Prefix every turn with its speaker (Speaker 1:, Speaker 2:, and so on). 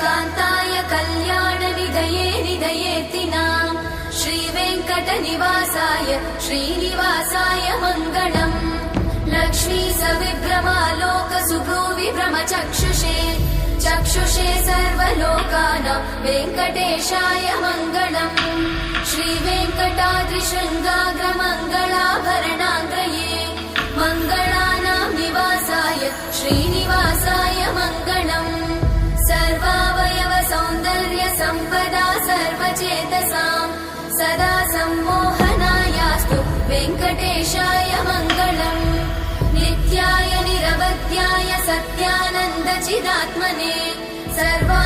Speaker 1: कान्ताय कल्याणनिधये निधयेति ना श्रीवेङ्कट श्रीनिवासाय मङ्गलम् लक्ष्मी सविभ्रमालोकसुभ्रूविभ्रमचक्षुषे चक्षुषे। सर्वलोकानां वेङ्कटेशाय मङ्गलम् श्रीवेङ्कटाद्रिशङ्कर सर्वचेतसाम् सदा सम्मोहनायास्तु वेङ्कटेशाय मङ्गलम् नित्याय निरवध्याय सत्यानन्दचिदात्मने सर्वान्तरात्मने श्रीमत्